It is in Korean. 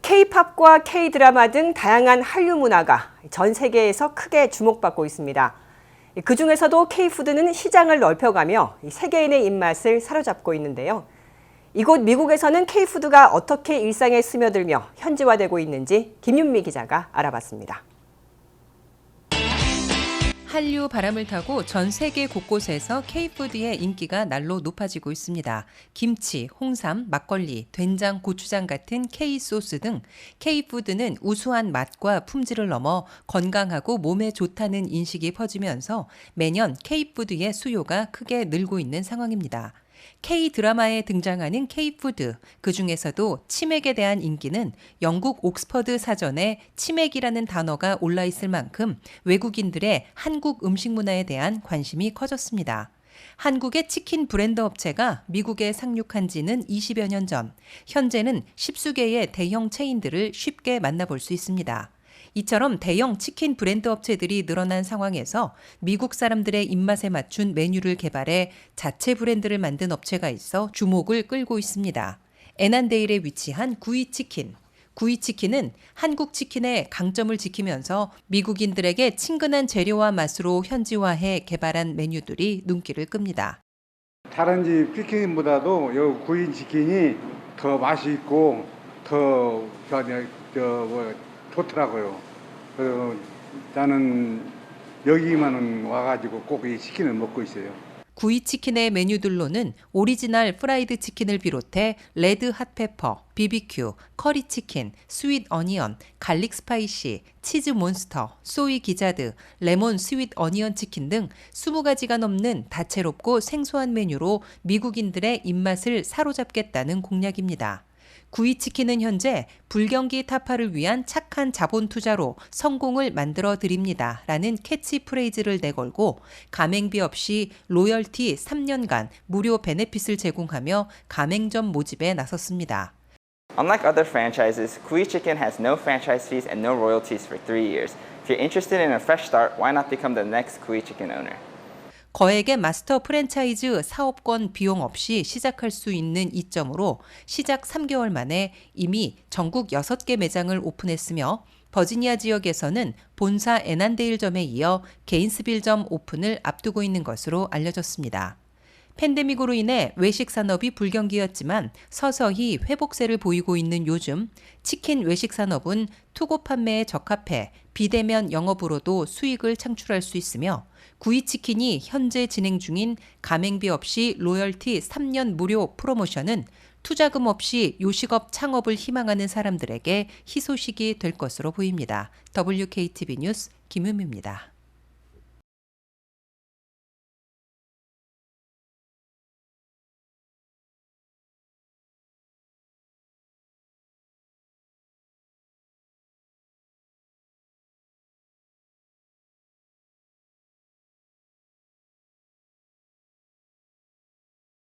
K-팝과 K-드라마 등 다양한 한류 문화가 전 세계에서 크게 주목받고 있습니다. 그 중에서도 K-푸드는 시장을 넓혀가며 세계인의 입맛을 사로잡고 있는데요. 이곳 미국에서는 K-푸드가 어떻게 일상에 스며들며 현지화되고 있는지 김윤미 기자가 알아봤습니다. 한류 바람을 타고 전 세계 곳곳에서 K푸드의 인기가 날로 높아지고 있습니다. 김치, 홍삼, 막걸리, 된장, 고추장 같은 K소스 등 K푸드는 우수한 맛과 품질을 넘어 건강하고 몸에 좋다는 인식이 퍼지면서 매년 K푸드의 수요가 크게 늘고 있는 상황입니다. K 드라마에 등장하는 K푸드, 그 중에서도 치맥에 대한 인기는 영국 옥스퍼드 사전에 치맥이라는 단어가 올라 있을 만큼 외국인들의 한국 음식 문화에 대한 관심이 커졌습니다. 한국의 치킨 브랜드 업체가 미국에 상륙한 지는 20여 년 전, 현재는 십수개의 대형 체인들을 쉽게 만나볼 수 있습니다. 이처럼 대형 치킨 브랜드 업체들이 늘어난 상황에서 미국 사람들의 입맛에 맞춘 메뉴를 개발해 자체 브랜드를 만든 업체가 있어 주목을 끌고 있습니다. 애난데일에 위치한 구이 치킨. 구이 치킨은 한국 치킨의 강점을 지키면서 미국인들에게 친근한 재료와 맛으로 현지화해 개발한 메뉴들이 눈길을 끕니다. 다른 집 치킨보다도 요 구이 치킨이 더 맛이 있고 더 저, 저, 저, 뭐, 좋더라고요. 그래서 나는 여기만은 와가지고 꼭 이 치킨을 먹고 있어요. 구이 치킨의 메뉴들로는 오리지널 프라이드 치킨을 비롯해 레드 핫페퍼, BBQ, 커리 치킨, 스윗 어니언, 갈릭 스파이시, 치즈 몬스터, 소이 기자드, 레몬 스윗 어니언 치킨 등 20가지가 넘는 다채롭고 생소한 메뉴로 미국인들의 입맛을 사로잡겠다는 공약입니다. 구이치킨은 현재 불경기 타파를 위한 착한 자본 투자로 성공을 만들어 드립니다. 라는 캐치프레이즈를 내걸고 가맹비 없이 로열티 3년간 무료 베네핏을 제공하며 가맹점 모집에 나섰습니다. Unlike other franchises, Kui Chicken has no franchise fees and no royalties for three years. If you're interested in a fresh start, why not become the next Kui Chicken owner? 거액의 마스터 프랜차이즈 사업권 비용 없이 시작할 수 있는 이점으로 시작 3개월 만에 이미 전국 6개 매장을 오픈했으며 버지니아 지역에서는 본사 애난데일점에 이어 게인스빌점 오픈을 앞두고 있는 것으로 알려졌습니다. 팬데믹으로 인해 외식 산업이 불경기였지만 서서히 회복세를 보이고 있는 요즘 치킨 외식 산업은 투고 판매에 적합해 비대면 영업으로도 수익을 창출할 수 있으며 구이치킨이 현재 진행 중인 가맹비 없이 로열티 3년 무료 프로모션은 투자금 없이 요식업 창업을 희망하는 사람들에게 희소식이 될 것으로 보입니다. WKTV 뉴스 김음입니다.